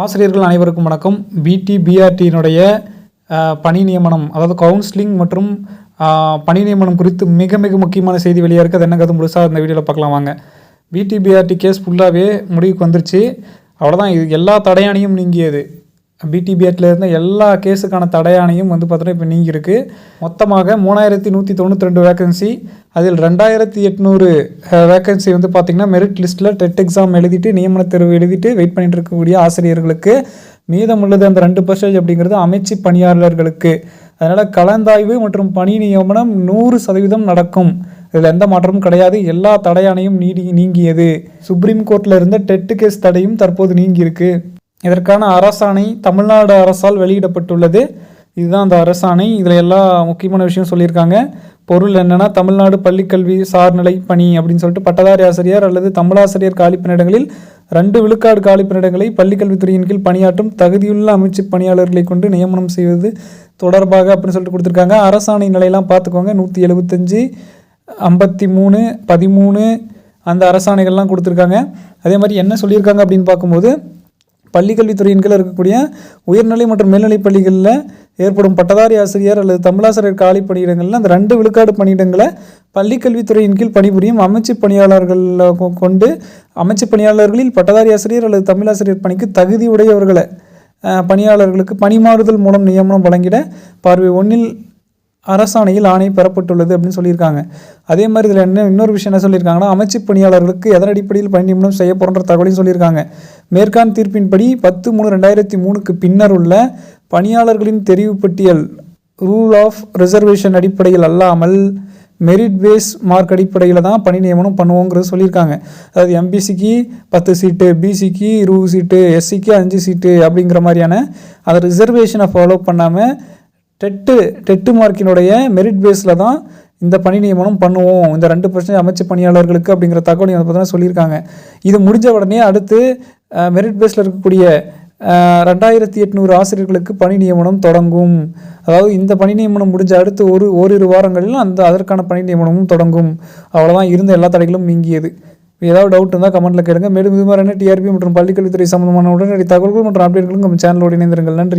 ஆசிரியர்கள் அனைவருக்கும் வணக்கம். பிடி பிஆர்டியினுடைய பணி நியமனம் அதாவது கவுன்சிலிங் மற்றும் பணி நியமனம் குறித்து மிக மிக முக்கியமான செய்தி வெளியாக இருக்குது அது என்னங்கிறது முழுசாக இந்த வீடியோவில் பார்க்கலாம் வாங்க. பிடி பிஆர்டி கேஸ் ஃபுல்லாகவே முடிவுக்கு வந்துருச்சு. அவ்வளோதான் இது எல்லா தடையானையும் நீங்கியது. பிடிபிஎட்டில் இருந்த எல்லா கேஸுக்கான தடையானையும் வந்து பார்த்தோன்னா இப்போ நீங்கியிருக்கு. மொத்தமாக மூணாயிரத்தி நூற்றி தொண்ணூற்றி ரெண்டு வேக்கன்சி அதில் ரெண்டாயிரத்தி எட்நூறு வேக்கன்சி வந்து பார்த்திங்கன்னா மெரிட் லிஸ்ட்டில் டெட் எக்ஸாம் எழுதிட்டு நியமன தேர்வு எழுதிட்டு வெயிட் பண்ணிட்டு இருக்கக்கூடிய ஆசிரியர்களுக்கு மீதம் உள்ளது அந்த ரெண்டு பர்சன்டேஜ் அப்படிங்கிறது அமைச்சு பணியாளர்களுக்கு. அதனால் கலந்தாய்வு மற்றும் பணி நியமனம் நூறு சதவீதம் நடக்கும். இதில் எந்த மாற்றமும் கிடையாது. எல்லா தடையானையும் நீடி நீங்கியது. சுப்ரீம் கோர்ட்டில் இருந்த டெட்டு கேஸ் தடையும் தற்போது நீங்கியிருக்கு. இதற்கான அரசாணை தமிழ்நாடு அரசால் வெளியிடப்பட்டுள்ளது. இதுதான் அந்த அரசாணை. இதில் எல்லா முக்கியமான விஷயம் சொல்லியிருக்காங்க. பொருள் என்னென்னா தமிழ்நாடு பள்ளிக்கல்வி சார்நிலை பணி அப்படின்னு சொல்லிட்டு பட்டதாரி ஆசிரியர் அல்லது தமிழாசிரியர் காலிப்பணியிடங்களில் ரெண்டு விழுக்காடு காலிப்பணியிடங்களை பள்ளிக்கல்வித்துறையின் கீழ் பணியாற்றும் தகுதியுள்ள அமைச்சு பணியாளர்களை கொண்டு நியமனம் செய்வது தொடர்பாக அப்படின்னு சொல்லிட்டு கொடுத்துருக்காங்க. அரசாணை நிலையெல்லாம் பார்த்துக்கோங்க. நூற்றி எழுபத்தஞ்சு ஐம்பத்தி மூணு பதிமூணு அந்த அரசாணைகள்லாம் கொடுத்துருக்காங்க. அதே மாதிரி என்ன சொல்லியிருக்காங்க அப்படின்னு பார்க்கும்போது பள்ளிக்கல்வித்துறையின் கீழ் இருக்கக்கூடிய உயர்நிலை மற்றும் மேல்நிலைப் பள்ளிகளில் ஏற்படும் பட்டதாரி ஆசிரியர் அல்லது தமிழாசிரியர் காலி பணியிடங்களில் அந்த ரெண்டு விழுக்காடு பணியிடங்களை பள்ளிக்கல்வித்துறையின் கீழ் பணிபுரியும் அமைச்சு பணியாளர்கள் கொண்டு அமைச்சு பணியாளர்களில் பட்டதாரி ஆசிரியர் அல்லது தமிழாசிரியர் பணிக்கு தகுதி உடையவர்களை பணியாளர்களுக்கு பணிமாறுதல் மூலம் நியமனம் வழங்கிட பார்வை ஒன்றில் அரசாணையில் ஆணை பெறப்பட்டுள்ளது அப்படின்னு சொல்லியிருக்காங்க. அதே மாதிரி இதில் என்ன இன்னொரு விஷயம் என்ன சொல்லியிருக்காங்கன்னா அமைச்சு பணியாளர்களுக்கு எதன் அடிப்படையில் பணி நியமனம் செய்ய போகிற தகவலையும் சொல்லியிருக்காங்க. மேற்கான் தீர்ப்பின்படி பத்து மூணு ரெண்டாயிரத்தி மூணுக்கு பின்னர் உள்ள பணியாளர்களின் தெரிவு பட்டியல் ரூல் ஆஃப் ரிசர்வேஷன் அடிப்படையில் அல்லாமல் மெரிட் பேஸ் மார்க் அடிப்படையில் தான் பணி நியமனம் பண்ணுவோங்கிறது சொல்லியிருக்காங்க. அதாவது எம்பிசிக்கு பத்து சீட்டு பிசிக்கு இருபது சீட்டு எஸ்சிக்கு அஞ்சு சீட்டு அப்படிங்கிற மாதிரியான அதை ரிசர்வேஷனை ஃபாலோ பண்ணாமல் டெட்டு டெட்டு மார்க்கினுடைய மெரிட் பேஸில் தான் இந்த பணி நியமனம் பண்ணுவோம். இந்த ரெண்டு பர்சன்டேஜ் அமைச்சு பணியாளர்களுக்கு அப்படிங்கிற தகவல் வந்து பார்த்தீங்கன்னா சொல்லியிருக்காங்க. இது முடிஞ்ச உடனே அடுத்து மெரிட் பேஸில் இருக்கக்கூடிய ரெண்டாயிரத்தி எட்நூறு ஆசிரியர்களுக்கு பணி நியமனம் தொடங்கும். அதாவது இந்த பணி நியமனம் முடிஞ்ச அடுத்து ஒரு ஓரிரு வாரங்களில் அந்த அதற்கான பணி நியமனமும் தொடங்கும். அவ்வளோதான் இருந்த எல்லா தடைகளும் நீங்கியது. ஏதாவது டவுட் இருந்தால் கமெண்ட்டில் கேளுங்க. மேலும் இது மாதிரியான டிஆர்பி மற்றும் பள்ளிக்கல்வித்துறை சம்பந்தமான உடனடி தகவல்கள் மற்றும் அப்டேட்களும் நம்ம சேனலோடு இணைந்திருங்கள். நன்றி.